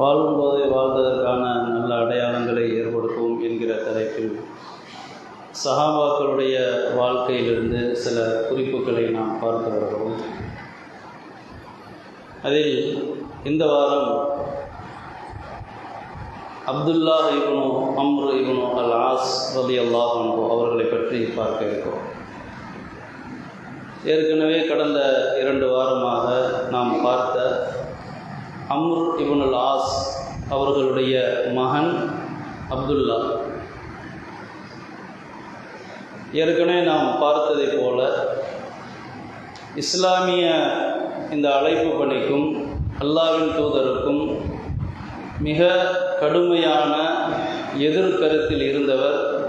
வாழும்போது வாழ்வதற்கான நல்ல அடையாளங்களை ஏற்படுத்தும் என்கிற தலைப்பில் சஹாபாக்களுடைய வாழ்க்கையிலிருந்து சில குறிப்புகளை நாம் பார்த்து வருகிறோம். அதில் இந்த வாரம் அப்துல்லா இப்னு அம்ரு இவனு அல் ஆஸ் ரலி அல்லாஹ் அவர்களை பற்றி பார்க்க இருக்கிறோம். ஏற்கனவே கடந்த இரண்டு வாரமாக நாம் பார்த்த அம்ரு இப்னு ஆஸ் அவர்களுடைய மகன் அப்துல்லா. ஏற்கனவே நாம் பார்த்ததைப் போல இஸ்லாமிய இந்த அழைப்பு பணிக்கும் அல்லாவின் தூதருக்கும் மிக கடுமையான எதிர்கருத்தில் இருந்தவர்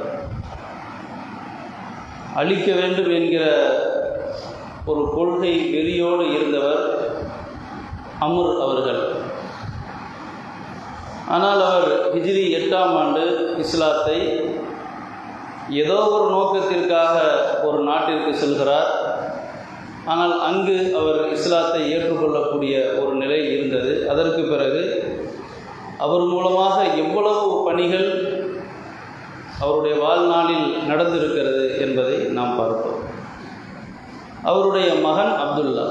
அழிக்க வேண்டும் என்கிற ஒரு கொள்கை வெறியோடு இருந்தவர் அமுர் அவர்கள். ஆனால் அவர் ஹிஜ்ரி எட்டாம் ஆண்டு இஸ்லாத்தை ஏதோ ஒரு நோக்கத்திற்காக ஒரு நாட்டிற்கு செல்கிறார். ஆனால் அங்கு அவர் இஸ்லாத்தை ஏற்றுக்கொள்ளக்கூடிய ஒரு நிலை இருந்தது. அதற்கு பிறகு அவர் மூலமாக எவ்வளவு பணிகள் அவருடைய வாழ்நாளில் நடந்திருக்கிறது என்பதை நாம் பார்ப்போம். அவருடைய மகன் அப்துல்லா.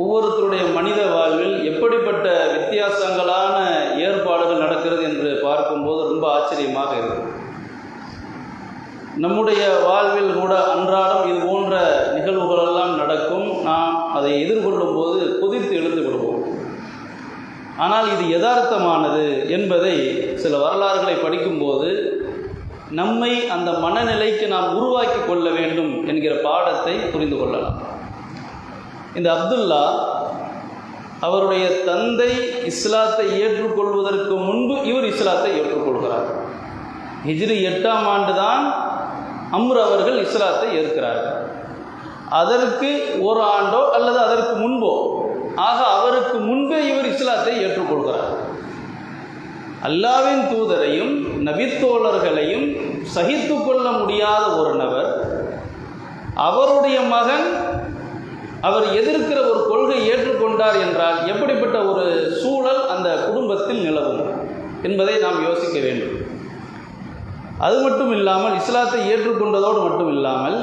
ஒவ்வொருத்தருடைய மனித வாழ்வில் எப்படிப்பட்ட வித்தியாசங்களான ஏற்பாடுகள் நடக்கிறது என்று பார்க்கும்போது ரொம்ப ஆச்சரியமாக இருக்கும். நம்முடைய வாழ்வில் கூட அன்றாடம் இது போன்ற நிகழ்வுகளெல்லாம் நடக்கும். நாம் அதை எதிர்கொள்ளும் போது கொதித்து எழுந்து விடுவோம். ஆனால் இது யதார்த்தமானது என்பதை சில வரலாறுகளை படிக்கும்போது நம்மை அந்த மனநிலைக்கு நாம் உருவாக்கி கொள்ள வேண்டும் என்கிற பாடத்தை புரிந்து கொள்ளலாம். இந்த அப்துல்லா அவருடைய தந்தை இஸ்லாத்தை ஏற்றுக்கொள்வதற்கு முன்பு இவர் இஸ்லாத்தை ஏற்றுக்கொள்கிறார். ஹிஜ்ரி எட்டாம் ஆண்டு தான் அம்ரு அவர்கள் இஸ்லாத்தை ஏற்கிறார்கள். அதற்கு ஒரு ஆண்டோ அல்லது அதற்கு முன்போ ஆக அவருக்கு முன்பே இவர் இஸ்லாத்தை ஏற்றுக்கொள்கிறார். அல்லாவின் தூதரையும் நபித்தோழர்களையும் சகித்து கொள்ள முடியாத ஒரு நபர் அவருடைய மகன் அவர் எதிர்க்கிற ஒரு கொள்கை ஏற்றுக்கொண்டார் என்றால் எப்படிப்பட்ட ஒரு சூழல் அந்த குடும்பத்தில் நிலவும் என்பதை நாம் யோசிக்க வேண்டும். அது மட்டும் இல்லாமல் இஸ்லாத்தை ஏற்றுக்கொண்டதோடு மட்டும் இல்லாமல்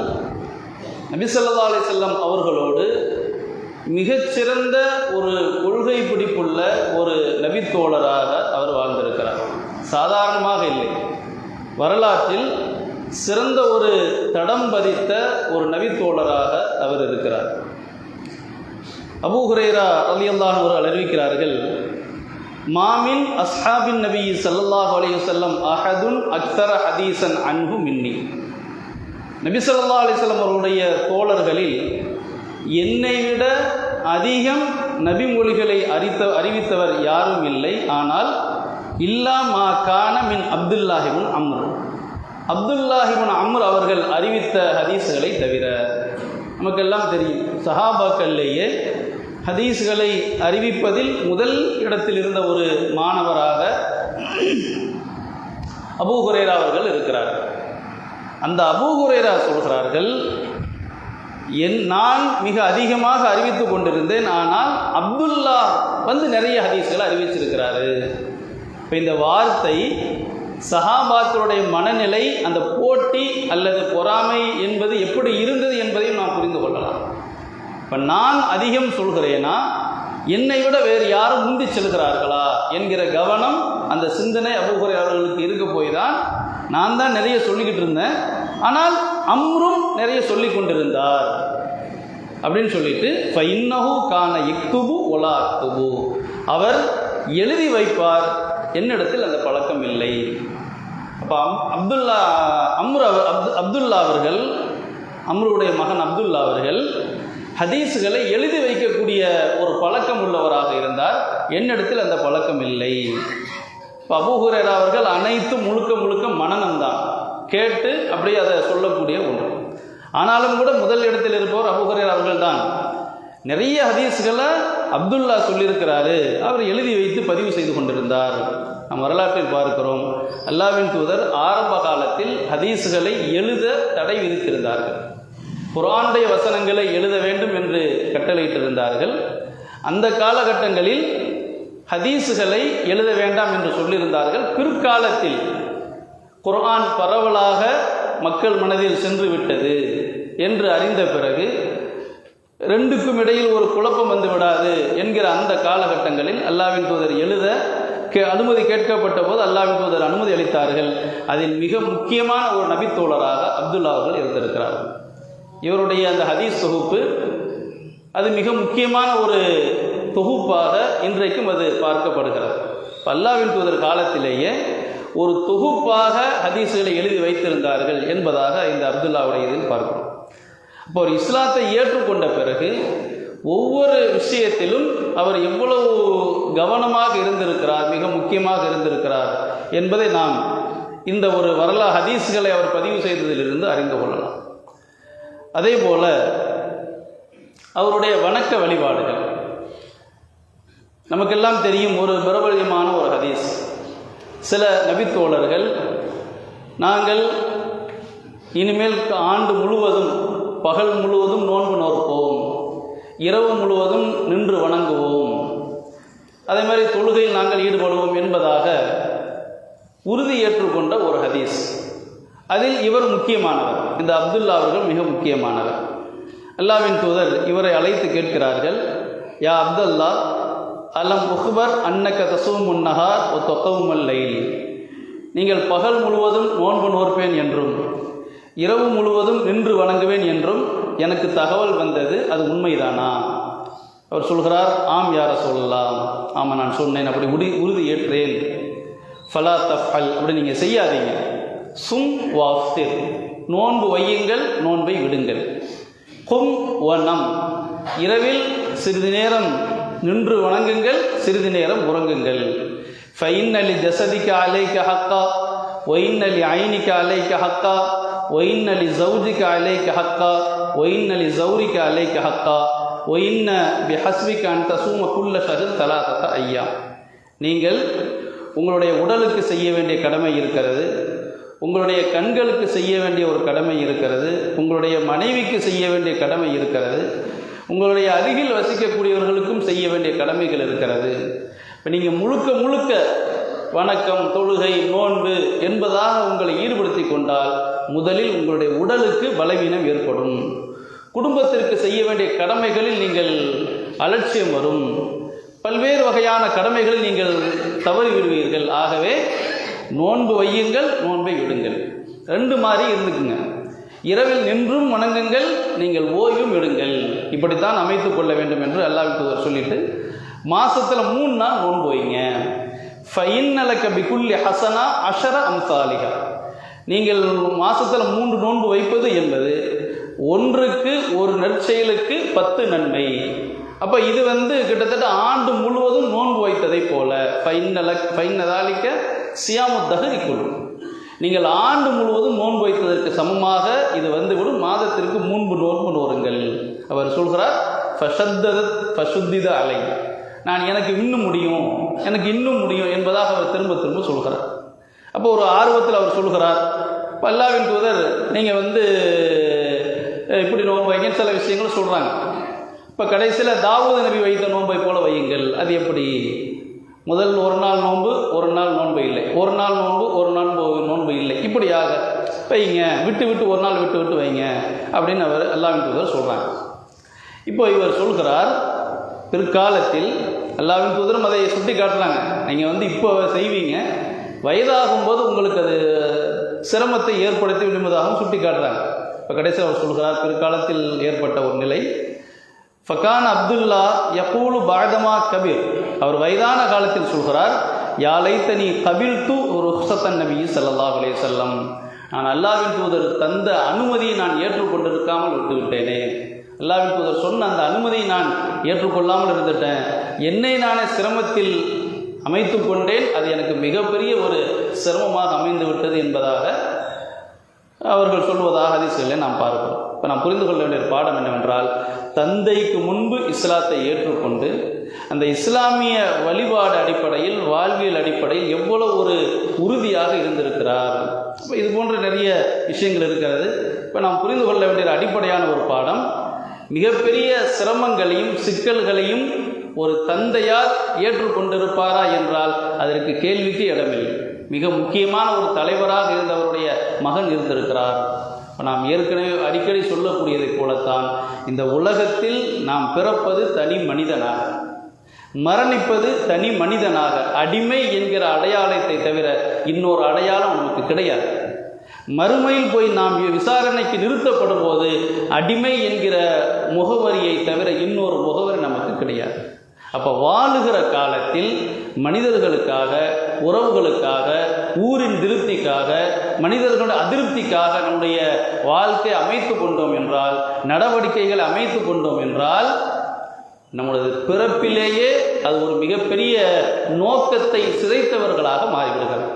நபிசல்லா அலி செல்லம் அவர்களோடு மிகச்சிறந்த ஒரு கொள்கை பிடிப்புள்ள ஒரு நபித்தோழராக அவர் வாழ்ந்திருக்கிறார். சாதாரணமாக இல்லை. வரலாற்றில் சிறந்த ஒரு தடம் பதித்த ஒரு நபித்தோழராக அவர் இருக்கிறார். அபூ ஹுரேரா அலி அல்லாஹ் அவர்கள் அறிவிக்கிறார்கள் மாமின் அஸ்ஹாபின் நபி சல்லாஹ் அலி வல்லம் அஹதுன் அக்தர ஹதீசன் அன்பு மின்னி. நபி ஸல்லல்லாஹு அலைஹி வஸல்லம் அவருடைய தோழர்களில் என்னை விட அதிகம் நபி மொழிகளை அறித்த அறிவித்தவர் யாரும் இல்லை. ஆனால் இல்லா மா கான மின் அப்துல்லாஹிபுன் அம்ரு. அப்துல்லாஹிபுன் அம்ரு அவர்கள் அறிவித்த ஹதீஸ்களை தவிர நமக்கெல்லாம் தெரியும். சஹாபாக்கள்லேயே ஹதீஸ்களை அறிவிப்பதில் முதல் இடத்தில் இருந்த ஒரு மாணவராக அபூ ஹுரேரா அவர்கள் இருக்கிறார். அந்த அபூ ஹுரேரா சொல்கிறார்கள் என் நான் மிக அதிகமாக அறிவித்து கொண்டிருந்தேன் ஆனால் அப்துல்லா வந்து நிறைய ஹதீஸ்களை அறிவிச்சிருக்கிறாரு. இப்போ இந்த வார்த்தை சஹாபாத்தருடைய மனநிலை அந்த போட்டி அல்லது பொறாமை என்பது எப்படி இருந்தது என்பதையும் நாம் புரிந்து கொள்ளலாம். இப்போ நான் அதிகம் சொல்கிறேனா என்னை விட வேறு யாரும் முந்தி செல்கிறார்களா என்கிற கவனம் அந்த சிந்தனை அபுகுறை அவர்களுக்கு இருக்க போய் தான் நான் தான் நிறைய சொல்லிக்கிட்டு இருந்தேன். ஆனால் அம்ரும் நிறைய சொல்லி கொண்டிருந்தார். அப்படின்னு சொல்லிட்டு ஃபைன்னஹு கான இக்துபு ஒலா அக்துபு. அவர் எழுதி வைப்பார் என்னிடத்தில் அந்த பழக்கம் இல்லை. அப்போ அம் அப்துல்லா அம்ரு அப்து அப்துல்லா அவர்கள் அம்ருடைய மகன் அப்துல்லா அவர்கள் ஹதீஸுகளை எழுதி வைக்கக்கூடிய ஒரு பழக்கம் உள்ளவராக இருந்தார். என்னிடத்தில் அந்த பழக்கம் இல்லை. இப்போ அபூஹுரேரா அவர்கள் அனைத்தும் முழுக்க முழுக்க மனநம்தான் கேட்டு அப்படியே அதை சொல்லக்கூடிய ஒன்று. ஆனாலும் கூட முதல் இடத்தில் இருப்பவர் அபூஹுரேரா அவர்கள் தான் நிறைய ஹதீஸ்களை அப்துல்லா சொல்லியிருக்கிறாரு. அவர் எழுதி வைத்து பதிவு செய்து கொண்டிருந்தார். நம் வரலாற்றில் பார்க்கிறோம். அல்லாவின் தூதர் ஆரம்ப காலத்தில் ஹதீஸுகளை எழுத தடை விதித்திருந்தார்கள். குரானுடைய வசனங்களை எழுத வேண்டும் என்று கட்டளையிட்டிருந்தார்கள். அந்த காலகட்டங்களில் ஹதீஸுகளை எழுத வேண்டாம் என்று சொல்லியிருந்தார்கள். பிற்காலத்தில் குர்ஆன் பரவலாக மக்கள் மனதில் சென்று விட்டது என்று அறிந்த பிறகு ரெண்டுக்கும் இடையில் ஒரு குழப்பம் வந்து விடாது என்கிற அந்த காலகட்டங்களில் அல்லாவின் தூதர் எழுத கே அனுமதி கேட்கப்பட்ட போது அல்லாவின் தூதர் அனுமதி அளித்தார்கள். அதில் மிக முக்கியமான ஒரு நபித்தோழராக அப்துல்லா அவர்கள் இருந்திருக்கிறார். இவருடைய அந்த ஹதீஸ் தொகுப்பு அது மிக முக்கியமான ஒரு தொகுப்பாக இன்றைக்கும் அது பார்க்கப்படுகிறது. அல்லாவின் தூதர் காலத்திலேயே ஒரு தொகுப்பாக ஹதீஸுகளை எழுதி வைத்திருந்தார்கள் என்பதாக இந்த அப்துல்லாவுடைய இதில் பார்க்கிறோம். அப்போ ஒரு இஸ்லாத்தை ஏற்றுக்கொண்ட பிறகு ஒவ்வொரு விஷயத்திலும் அவர் எவ்வளவு கவனமாக இருந்திருக்கிறார் மிக முக்கியமாக இருந்திருக்கிறார் என்பதை நாம் இந்த ஒரு வரலா ஹதீஸ்களை அவர் பதிவு செய்ததிலிருந்து அறிந்து கொள்ளலாம். அதே போல் அவருடைய வணக்க வழிபாடுகள். நமக்கெல்லாம் தெரியும் ஒரு பிரபலியமான ஒரு ஹதீஸ். சில நபித்தோழர்கள் நாங்கள் இனிமேல் ஆண்டு முழுவதும் பகல் முழுவதும் நோன்பு நோற்போம். இரவு முழுவதும் நின்று வணங்குவோம். அதே மாதிரி தொழுகையில் நாங்கள் ஈடுபடுவோம் என்பதாக உறுதி ஏற்றுக்கொண்ட ஒரு ஹதீஸ். அதில் இவர் முக்கியமானவர். இந்த அப்துல்லா அவர்கள் மிக முக்கியமானவர். அல்லாவின் தூதர் இவரை அழைத்து கேட்கிறார்கள் யா அப்துல்லா அலம் உஹ்பர் அன்னக்க தசூம் உன்னஹார் ஒ தொக்கவும் லைல். நீங்கள் பகல் முழுவதும் நோன்பு நோற்பேன் என்றும் இரவு முழுவதும் நின்று வணங்குவேன் என்றும் எனக்கு தகவல் வந்தது அது உண்மைதானா? அவர் சொல்கிறார் ஆம் யார சொல்லலாம் ஆமாம் நான் சொன்னேன் அப்படி உடி உறுதி ஏற்றேன். ஃபலா தஃபல் அப்படி நீங்கள் செய்யாதீங்க. சும் வாஃப்திர் நோன்பு வையுங்கள் நோன்பை விடுங்கள். கும் வனம் இரவில் சிறிது நேரம் நின்று வணங்குங்கள் சிறிது நேரம் உறங்குங்கள். ஃபைன் அலி ஜசதிக்கு அலைக்கு ஹக்கா. ஒயின்னலி ஐனிக்கு அலைக்கு ஹக்கா. ஒயின் அலி ஜவுஜிக்கு அலைக்க ஹக்கா ஒயின்னலி ஜவுரிக்கு அலைக்க ஹக்கா ஒயின்ன பி ஹஸ்விக்கு அன் தசூம குல்ல தலா தலாதத்த ஐயா நீங்கள் உங்களுடைய உடலுக்கு செய்ய வேண்டிய கடமை இருக்கிறது உங்களுடைய கண்களுக்கு செய்ய வேண்டிய ஒரு கடமை இருக்கிறது உங்களுடைய மனைவிக்கு செய்ய வேண்டிய கடமை இருக்கிறது உங்களுடைய அருகில் வசிக்கக்கூடியவர்களுக்கும் செய்ய வேண்டிய கடமைகள் இருக்கிறது. இப்போ நீங்கள் முழுக்க முழுக்க வணக்கம் தொழுகை நோன்பு என்பதாக உங்களை ஈடுபடுத்தி கொண்டால் முதலில் உங்களுடைய உடலுக்கு பலவீனம் ஏற்படும். குடும்பத்திற்கு செய்ய வேண்டிய கடமைகளில் நீங்கள் அலட்சியம் வரும். பல்வேறு வகையான கடமைகளில் நீங்கள் தவறி விடுவீர்கள். ஆகவே நோன்பு வையுங்கள் நோன்பை விடுங்கள். ரெண்டு மாதிரி இருந்துக்குங்க. இரவில் நின்றும் வணங்குங்கள் நீங்கள் ஓய்வும் விடுங்கள் இப்படித்தான் அமைத்துக் கொள்ள வேண்டும் என்று அல்லாஹ் தூதர் சொல்லிட்டு மாசத்துல மூணு நாள் நோன்பு வைங்க. ஃபைன்னலக்க பிகுல்லி ஹசனா அஷர அம்சாலிகா நீங்கள் மாதத்தில் மூன்று நோன்பு வைப்பது என்பது ஒன்றுக்கு ஒரு நற்செயலுக்கு பத்து நன்மை. அப்போ இது வந்து கிட்டத்தட்ட ஆண்டு முழுவதும் நோன்பு வைத்ததை போல ஃபைன்னல ஃபைன்னதாலிக்க சியாமுத்தக இக்குழு நீங்கள் ஆண்டு முழுவதும் நோன்பு வைத்ததற்கு சமமாக இது வந்துவிடும். மாதத்திற்கு மூன்று நோன்பு நோருங்கள். அவர் சொல்கிறார் ஃபஷத்தத் ஃபஷுத்தித அலை. நான் எனக்கு இன்னும் முடியும் எனக்கு இன்னும் முடியும் என்பதாக அவர் திரும்ப திரும்ப சொல்கிறார். அப்போ ஒரு ஆர்வத்தில் அவர் சொல்கிறார் இப்போ அல்லாவின் தூதர் நீங்கள் வந்து இப்படி நோன்பு வைங்க சில விஷயங்களும் சொல்கிறாங்க இப்போ கடைசியில் தாவூது நபி வைத்த நோன்பை போல வையுங்கள். அது எப்படி? முதல் ஒரு நாள் நோன்பு ஒரு நாள் நோன்பு இல்லை. ஒரு நாள் நோன்பு ஒரு நாள் நோன்பு இல்லை. இப்படியாக வைங்க விட்டு விட்டு ஒரு நாள் விட்டு விட்டு வைங்க அப்படின்னு அவர் அல்லாவின் தூதர் சொல்கிறாங்க இப்போ இவர் சொல்கிறார் பிற்காலத்தில் அல்லாவின் தூதரும் அதை சுட்டி காட்டுறாங்க நீங்கள் வந்து இப்போ செய்வீங்க. வயதாகும்போது உங்களுக்கு அது சிரமத்தை ஏற்படுத்தி விடுவதாகவும் சுட்டி காட்டுறாங்க. இப்போ கடைசியில் அவர் சொல்கிறார் பிற்காலத்தில் ஏற்பட்ட ஒரு நிலை. ஃபகான் அப்துல்லா யகூலு பாதமா கபீர். அவர் வயதான காலத்தில் சொல்கிறார் யாலைத்தனி கபில் து ருஹ்சத்தன் நபி ஸல்லல்லாஹு அலே செல்லம் நான் அல்லாவின் தூதர் தந்த அனுமதியை நான் ஏற்றுக்கொண்டிருக்காமல் விட்டுவிட்டேனே. அல்லாவின் தூதர் சொன்ன அந்த அனுமதியை நான் ஏற்றுக்கொள்ளாமல் இருந்துட்டேன். என்னை நானே சிரமத்தில் அமைத்து கொண்டேன். அது எனக்கு மிகப்பெரிய ஒரு சிரமமாக அமைந்து விட்டது என்பதாக அவர்கள் சொல்வதாக ஹதீஸ்களை நாம் பார்க்கிறோம். இப்போ நாம் புரிந்து கொள்ள வேண்டிய பாடம் என்னவென்றால் தந்தைக்கு முன்பு இஸ்லாத்தை ஏற்றுக்கொண்டு அந்த இஸ்லாமிய வழிபாடு அடிப்படையில் வாழ்வியல் அடிப்படையில் எவ்வளவு ஒரு உறுதியாக இருந்திருக்கிறார். இப்போ இது போன்ற நிறைய விஷயங்கள் இருக்கிறது. இப்போ நாம் புரிந்து கொள்ள வேண்டிய அடிப்படையான ஒரு பாடம் மிகப்பெரிய சிரமங்களையும் சிக்கல்களையும் ஒரு தந்தையார் ஏற்றுக்கொண்டிருப்பாரா என்றால் அதற்கு கேள்விக்கு இடமில்லை. மிக முக்கியமான ஒரு தலைவராக இருந்தவருடைய மகன் இருந்திருக்கிறார். நாம் ஏற்கனவே அடிக்கடி சொல்லக்கூடியதைப் போலத்தான் இந்த உலகத்தில் நாம் பிறப்பது தனி மனிதனாக மரணிப்பது தனி மனிதனாக அடிமை என்கிற அடையாளத்தை தவிர இன்னொரு அடையாளம் நமக்கு கிடையாது. மறுமையில் போய் நாம் விசாரணைக்கு நிறுத்தப்படும் போது அடிமை என்கிற முகவரியை தவிர இன்னொரு முகவரி நமக்கு கிடையாது. அப்போ வாழுகிற காலத்தில் மனிதர்களுக்காக உறவுகளுக்காக ஊரின் திருப்திக்காக மனிதர்களுடைய அதிருப்திக்காக நம்முடைய வாழ்க்கை அமைத்து கொண்டோம் என்றால் நடவடிக்கைகள் அமைத்து கொண்டோம் என்றால் நம்மளது பிறப்பிலேயே அது ஒரு மிகப்பெரிய நோக்கத்தை சிதைத்தவர்களாக மாறிவிடுகிறது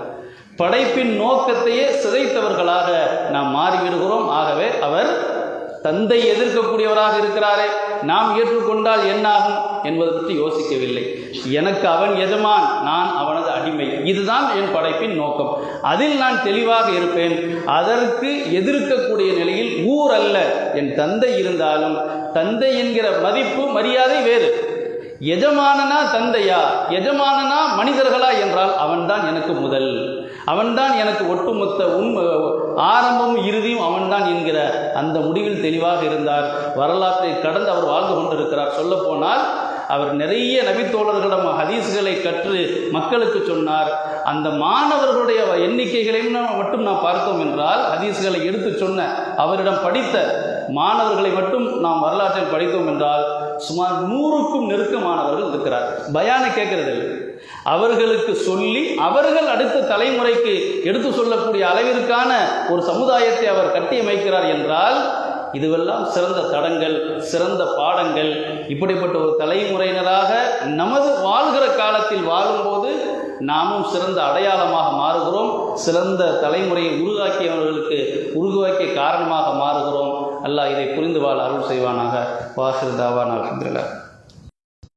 படைப்பின் நோக்கத்தையே சிதைத்தவர்களாக நாம் மாறிவிடுகிறோம். ஆகவே அவர் தந்தை எதிர்க்கக்கூடியவராக இருக்கிறாரே நாம் ஏற்றுக்கொண்டால் என்னாகும் என்பதை பற்றி யோசிக்கவில்லை. எனக்கு அவன் எஜமான் நான் அவனது அடிமை. இதுதான் என் படைப்பின் நோக்கம். அதில் நான் தெளிவாக இருப்பேன் அதற்கு எதிர்க்கக்கூடிய நிலையில் ஊர் அல்ல என் தந்தை இருந்தாலும். தந்தை என்கிற மதிப்பு மரியாதை வேறு. எஜமானனா தந்தையா? எஜமானனா மனிதர்களா என்றால் அவன்தான் எனக்கு முதல். அவன்தான் எனக்கு ஒட்டுமொத்த உண்மை ஆரம்பமும் இறுதியும் அவன்தான் என்கிற அந்த முடிவில் தெளிவாக இருந்தார். வரலாற்றை கடந்து அவர் வாழ்ந்து கொண்டிருக்கிறார். சொல்லப்போனால் அவர் நிறைய நபித்தோழர்களிடம் ஹதீஸ்களை கற்று மக்களுக்கு சொன்னார். அந்த மாணவர்களுடைய எண்ணிக்கைகளையும் மட்டும் நாம் பார்த்தோம் என்றால் ஹதீஸ்களை எடுத்து சொன்ன அவரிடம் படித்த மாணவர்களை மட்டும் நாம் வரலாற்றில் படித்தோம் என்றால் சுமார் நூறுக்கும் நெருக்கமானவர்கள் இருக்கிறார் பயானை கேட்கறதில்லை. அவர்களுக்கு சொல்லி அவர்கள் அடுத்த தலைமுறைக்கு எடுத்து சொல்லக்கூடிய அளவிற்கான ஒரு சமுதாயத்தை அவர் கட்டியமைக்கிறார் என்றால் இதுவெல்லாம் சிறந்த தடங்கள் சிறந்த பாடங்கள். இப்படிப்பட்ட ஒரு தலைமுறையினராக நமது வாழ்கிற காலத்தில் வாழும்போது நாமும் சிறந்த அடையாளமாக மாறுகிறோம். சிறந்த தலைமுறையை உருவாக்கியவர்களுக்கு உருவாக்கிய காரணமாக மாறுகிறோம். அல்லாஹ் இதை புரிந்து வாழ அருள் செய்வானாக. வாசிர் அலமதுல்லா